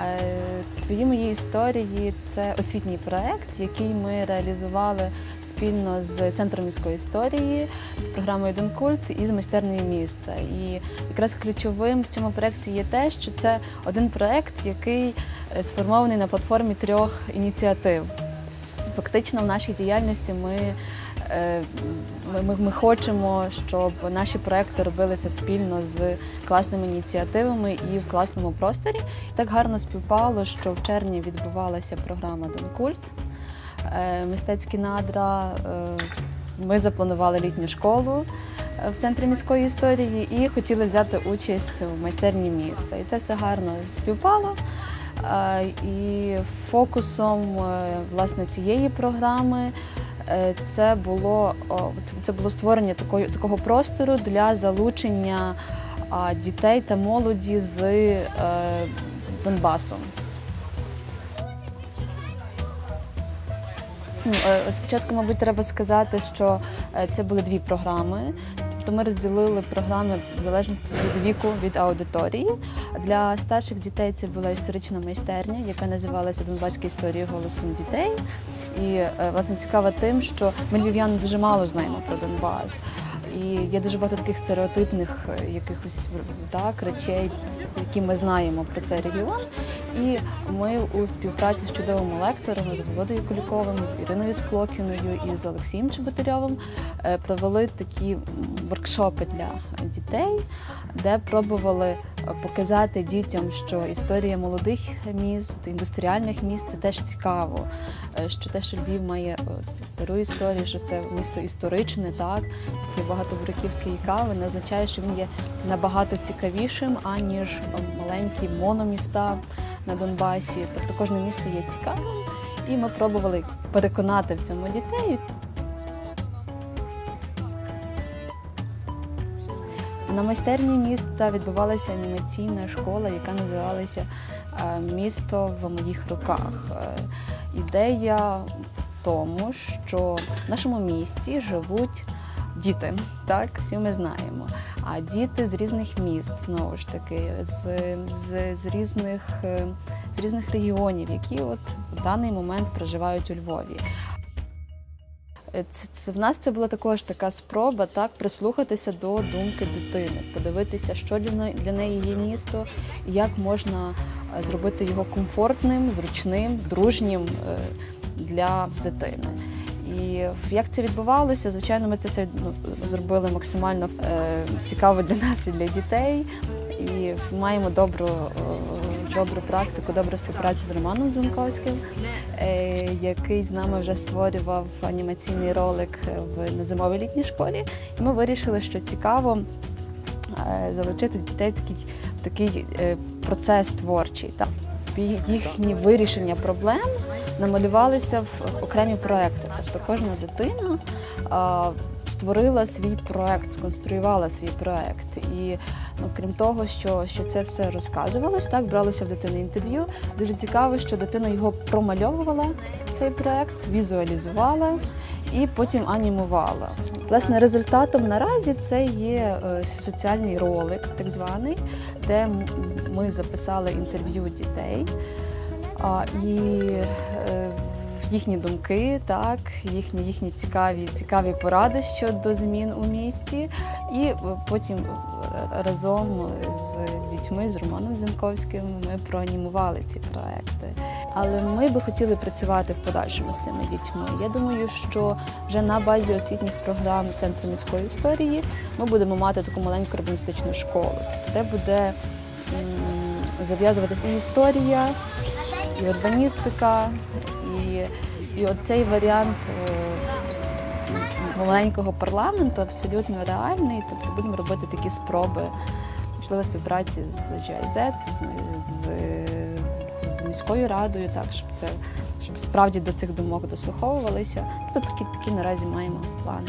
Е, Твої мої історії це освітній проект, який ми реалізували спільно з центром міської історії, з програмою «Один культ і з майстернею міста. І якраз ключовим в цьому проєкті є те, що це один проект, який е, сформований на платформі трьох ініціатив. Фактично, в нашій діяльності ми, ми, ми, ми хочемо, щоб наші проекти робилися спільно з класними ініціативами і в класному просторі. Так гарно співпало, що в червні відбувалася програма Донкульт, е, мистецькі надра. е, Ми запланували літню школу е, в центрі міської історії і хотіли взяти участь в майстерні міста. І це все гарно співпало. Е, І фокусом е, власне цієї програми е, це було, це- було створення такої, такого простору для залучення дітей та молоді з е, Донбасу. Ну, е, Спочатку, мабуть, треба сказати, що е, це були дві програми. Тобто ми розділили програми в залежності від віку, від аудиторії. Для старших дітей це була історична майстерня, яка називалася Донбаська історія голосом дітей. І е, власне цікава тим, що ми львів'яни дуже мало знаємо про Донбас. І є дуже багато таких стереотипних е, якихось так, речей, які ми знаємо про цей регіон. І ми у співпраці з чудовими лекторами, з Володою Куліковим, з Іриною Склокіною і з Олексієм Чеботарьовим е, провели такі воркшопи для дітей, де пробували показати дітям, що історія молодих міст, індустріальних міст це теж цікаво. Е, Що те, що Львів має е, стару історію, що це місто історичне, так є багато бруківки і кави, не означає, що він є набагато цікавішим, аніж маленькі мономіста на Донбасі. Тобто кожне місто є цікавим, і ми пробували переконати в цьому дітей. На майстерні міста відбувалася анімаційна школа, яка називалася е, Місто в моїх руках. Е, Ідея в тому, що в нашому місті живуть діти, так всі ми знаємо. А діти з різних міст, знову ж таки, з, з, з, різних, е, з різних регіонів, які от в даний момент проживають у Львові. Це, це в нас це була також така спроба так прислухатися до думки дитини, подивитися, що для для неї є місто, як можна е, зробити його комфортним, зручним, дружнім е, для дитини. І як це відбувалося? Звичайно, ми це все ну, зробили максимально е, цікаво для нас і для дітей. І маємо добру, добру практику, добру співпрацю з Романом Дзенковським, е, який з нами вже створював анімаційний ролик в на зимовій літній школі. І ми вирішили, що цікаво е, залучити дітей в такий, в такий е, процес творчий. Так? Їхні вирішення проблем намалювалися в окремі проекти. Тобто кожна дитина створила свій проект, сконструювала свій проект. І ну, крім того, що, що це все розказувалось, так бралося в дитини інтерв'ю. Дуже цікаво, що дитина його промальовувала цей проект, візуалізувала і потім анімувала. Власне, результатом наразі це є е, соціальний ролик, так званий, де ми записали інтерв'ю дітей. А, і е, їхні думки, так, їхні, їхні цікаві, цікаві поради щодо змін у місті. І потім е, разом з, з дітьми, з Романом Дзянковським, ми проанімували ці проекти. Але ми би хотіли працювати в подальшому з цими дітьми. Я думаю, що вже на базі освітніх програм Центру міської історії ми будемо мати таку маленьку урбаністичну школу, де буде зав'язуватися історія, і урбаністика, і, і оцей варіант е, маленького парламенту абсолютно реальний. Тобто будемо робити такі спроби, можливо, співпраці з GIZ, з, з, з міською радою, так, щоб це щоб справді до цих думок дослуховувалися. Тобто такі, такі наразі маємо плани.